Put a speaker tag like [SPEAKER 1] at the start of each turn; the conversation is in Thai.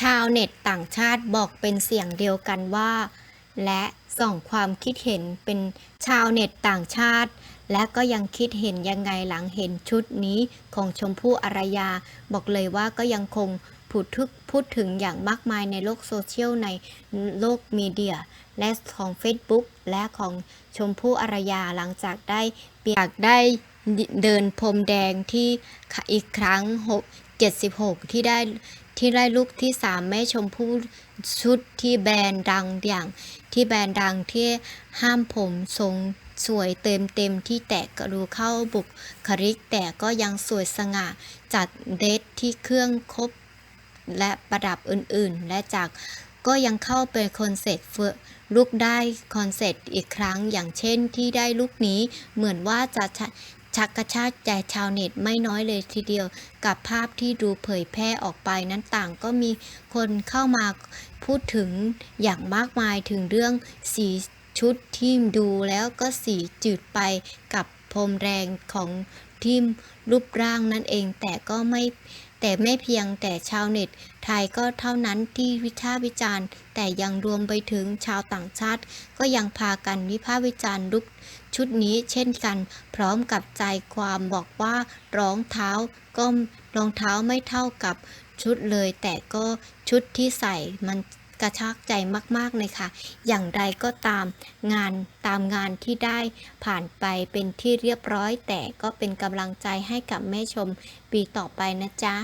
[SPEAKER 1] ชาวเน็ตต่างชาติบอกเป็นเสียงเดียวกันว่า และส่องความคิดเห็นเป็นชาวเน็ตต่างชาติ และก็ยังคิดเห็นยังไงหลังเห็นชุดนี้ของชมพู่อารยา บอกเลยว่าก็ยังคงพูดทึกพูดถึงอย่างมากมายในโลกโซเชียลในโลกมีเดีย และของ Facebook และของชมพู่อารยาหลังจากได้เปียนได้เดินพรมแดงที่อีกครั้ง 6 76 ที่ได้ ที่ได้ลูกที่3แม่ชมพู่ชุดที่แบรนด์ดังอย่างที่แบรนด์ดังที่ห้ามผมทรงสวยเต็มเต็มที่แตะกระดูเข้าบุกคลิกแต่ก็ยังสวยสง่าจัดเดทที่เครื่องครบและประดับอื่นๆ และจากก็ยังเข้าเป็นคอนเซ็ปต์เฟอร์ลุกได้คอนเซ็ปต์อีกครั้ง อย่างเช่นที่ได้ลุกนี้เหมือนว่าจะ ชักกระชากใจชาวเน็ตไม่น้อยเลยทีเดียว กับภาพที่ดูเผยแพร่ออกไปนั้นต่างก็มีคนเข้ามาพูดถึงอย่างมากมายถึงเรื่องสีชุดทีมดูแล้วก็สีจืดไปกับพรมแรงของทีมรูปร่างนั่นเองแต่ก็ไม่ แต่ไม่เพียงแต่ชาวเน็ตไทยก็เท่านั้นที่วิพากษ์วิจารณ์ แต่ยังรวมไปถึงชาวต่างชาติ ก็ยังพากันวิพากษ์วิจารณ์ลุกชุดนี้เช่นกัน พร้อมกับใจความบอกว่ารองเท้าก็รองเท้าไม่เท่ากับชุดเลย แต่ก็ชุดที่ใส่มัน กระชากใจมากๆเลยค่ะ อย่างไรก็ตามงานตามงานที่ได้ผ่านไปเป็นที่เรียบร้อย แต่ก็เป็นกำลังใจให้กับแม่ชมปีต่อไปนะจ๊ะ